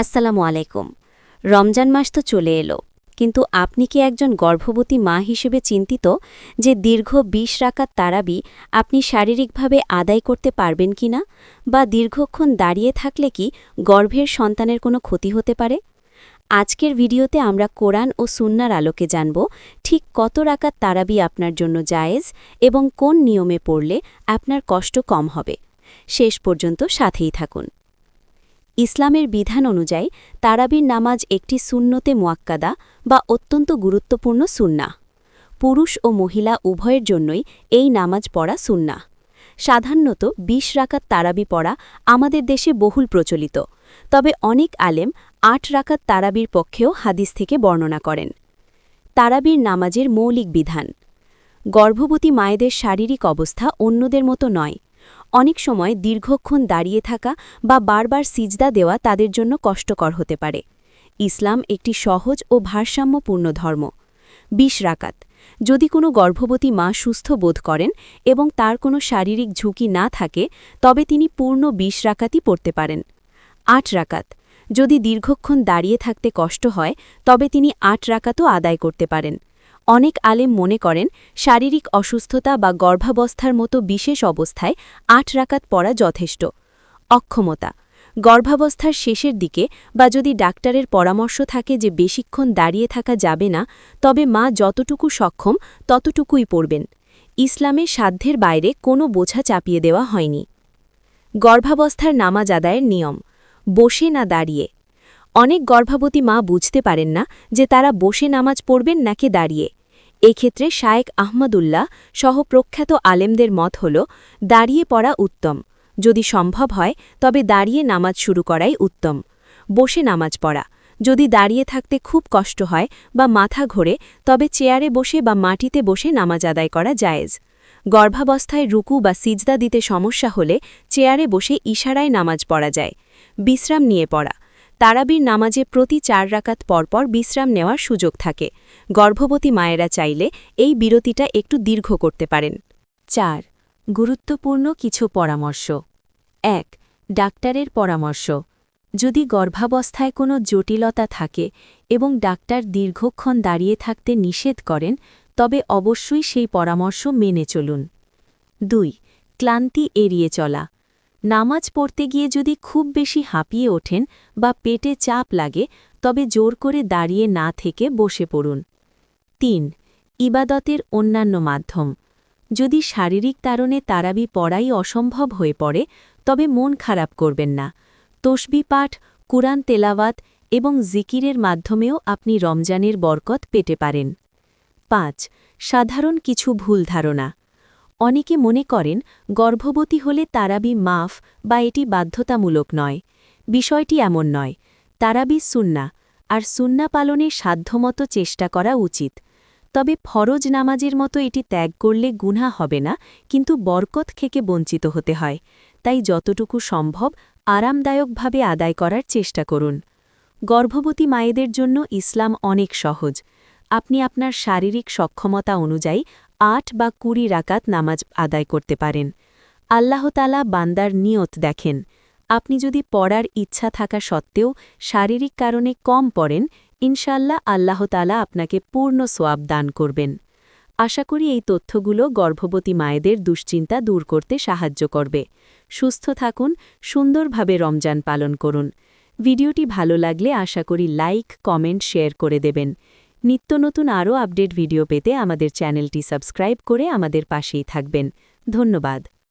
আসসালামু আলাইকুম। রমজান মাস তো চলে এলো, কিন্তু আপনি কি একজন গর্ভবতী মা হিসেবে চিন্তিত যে দীর্ঘ বিশ রাকাত তারাবি আপনি শারীরিকভাবে আদায় করতে পারবেন কি না? বা দীর্ঘক্ষণ দাঁড়িয়ে থাকলে কি গর্ভের সন্তানের কোনো ক্ষতি হতে পারে? আজকের ভিডিওতে আমরা কোরআন ও সুন্নার আলোকে জানব ঠিক কত রাকাত তারাবি আপনার জন্য জায়েজ এবং কোন নিয়মে পড়লে আপনার কষ্ট কম হবে। শেষ পর্যন্ত সাথেই থাকুন। ইসলামের বিধান অনুযায়ী তারাবির নামাজ একটি সুন্নতে মোয়াক্কাদা বা অত্যন্ত গুরুত্বপূর্ণ সুন্না। পুরুষ ও মহিলা উভয়ের জন্যই এই নামাজ পড়া সুন্না। সাধারণত বিশ রাকাত তারাবি পড়া আমাদের দেশে বহুল প্রচলিত, তবে অনেক আলেম আট রাকাত তারাবির পক্ষেও হাদিস থেকে বর্ণনা করেন। তারাবির নামাজের মৌলিক বিধান, গর্ভবতী মায়েদের শারীরিক অবস্থা অন্যদের মতো নয় অনেক সময় দীর্ঘক্ষণ দাঁড়িয়ে থাকা বা বারবার সিজদা দেওয়া তাদের জন্য কষ্টকর হতে পারে। ইসলাম একটি সহজ ও ভারসাম্যপূর্ণ ধর্ম। বিশ রাকাত। যদি কোনো গর্ভবতী মা সুস্থ বোধ করেন এবং তার কোনো শারীরিক ঝুঁকি না থাকে, তবে তিনি পূর্ণ বিশ রাকাতই পড়তে পারেন। আট রাকাত। যদি দীর্ঘক্ষণ দাঁড়িয়ে থাকতে কষ্ট হয়, তবে তিনি আট রাকাতও আদায় করতে পারেন। অনেক আলেম মনে করেন, শারীরিক অসুস্থতা বা গর্ভাবস্থার মতো বিশেষ অবস্থায় আট রাকাত পড়া যথেষ্ট। অক্ষমতা। গর্ভাবস্থার শেষের দিকে বা যদি ডাক্তারের পরামর্শ থাকে যে বেশিক্ষণ দাঁড়িয়ে থাকা যাবে না, তবে মা যতটুকু সক্ষম ততটুকুই পড়বেন। ইসলামে সাধ্যের বাইরে কোনো বোঝা চাপিয়ে দেওয়া হয়নি। গর্ভাবস্থার নামাজ আদায়ের নিয়ম। বসে না দাঁড়িয়ে। অনেক গর্ভবতী মা বুঝতে পারেন না যে তারা বসে নামাজ পড়বেন নাকি দাঁড়িয়ে। এক্ষেত্রে শায়েক আহমদুল্লাহ সহ প্রখ্যাত আলেমদের মত হল, দাঁড়িয়ে পড়া উত্তম। যদি সম্ভব হয়, তবে দাঁড়িয়ে নামাজ শুরু করাই উত্তম। বসে নামাজ পড়া। যদি দাঁড়িয়ে থাকতে খুব কষ্ট হয় বা মাথা ঘোরে, তবে চেয়ারে বসে বা মাটিতে বসে নামাজ আদায় করা জায়েজ। গর্ভাবস্থায় রুকু বা সিজদা দিতে সমস্যা হলে চেয়ারে বসে ইশারায় নামাজ পড়া যায়। বিশ্রাম নিয়ে পড়া। তারাবির নামাজে প্রতি চার রাকাত পরপর বিশ্রাম নেওয়ার সুযোগ থাকে। গর্ভবতী মায়েরা চাইলে এই বিরতিটা একটু দীর্ঘ করতে পারেন। চার, গুরুত্বপূর্ণ কিছু পরামর্শ। এক, ডাক্তারের পরামর্শ। যদি গর্ভাবস্থায় কোনো জটিলতা থাকে এবং ডাক্তার দীর্ঘক্ষণ দাঁড়িয়ে থাকতে নিষেধ করেন, তবে অবশ্যই সেই পরামর্শ মেনে চলুন। দুই, ক্লান্তি এড়িয়ে চলা। নামাজ পড়তে গিয়ে যদি খুব বেশি হাঁপিয়ে ওঠেন বা পেটে চাপ লাগে, তবে জোর করে দাঁড়িয়ে না থেকে বসে পড়ুন। তিন, ইবাদতের অন্যান্য মাধ্যম। যদি শারীরিক কারণে তারাবি পড়াই অসম্ভব হয়ে পড়ে, তবে মন খারাপ করবেন না। তসবি পাঠ, কুরআন তেলাওয়াত এবং জিকিরের মাধ্যমেও আপনি রমজানের বরকত পেতে পারেন। পাঁচ, সাধারণ কিছু ভুল ধারণা। অনেকে মনে করেন, গর্ভবতী হলে তারাবি মাফ বা এটি বাধ্যতামূলক নয়। বিষয়টি এমন নয়। তারাবি সুন্না, আর সুন্না পালনে সাধ্যমতো চেষ্টা করা উচিত। তবে ফরজ নামাজের মতো এটি ত্যাগ করলে গুণা হবে না, কিন্তু বরকত থেকে বঞ্চিত হতে হয়। তাই যতটুকু সম্ভব আরামদায়কভাবে আদায় করার চেষ্টা করুন। গর্ভবতী মায়েদের জন্য ইসলাম অনেক সহজ। আপনি আপনার শারীরিক সক্ষমতা অনুযায়ী আট বা কুড়ি রাকাত নামাজ আদায় করতে পারেন। আল্লাহতালা বান্দার নিয়ত দেখেন। আপনি যদি পড়ার ইচ্ছা থাকা সত্ত্বেও শারীরিক কারণে কম পড়েন ইনশাল্লাহ আল্লাহতালা আপনাকে পূর্ণ সোয়াব দান করবেন। আশা করি এই তথ্যগুলো গর্ভবতী মায়েদের দুশ্চিন্তা দূর করতে সাহায্য করবে। সুস্থ থাকুন, সুন্দরভাবে রমজান পালন করুন। ভিডিওটি ভালো লাগলে আশা করি লাইক, কমেন্ট, শেয়ার করে দেবেন। নিত্য নতুন আরও আপডেট ভিডিও পেতে আমাদের চ্যানেলটি সাবস্ক্রাইব করে আমাদের পাশেই থাকবেন। ধন্যবাদ।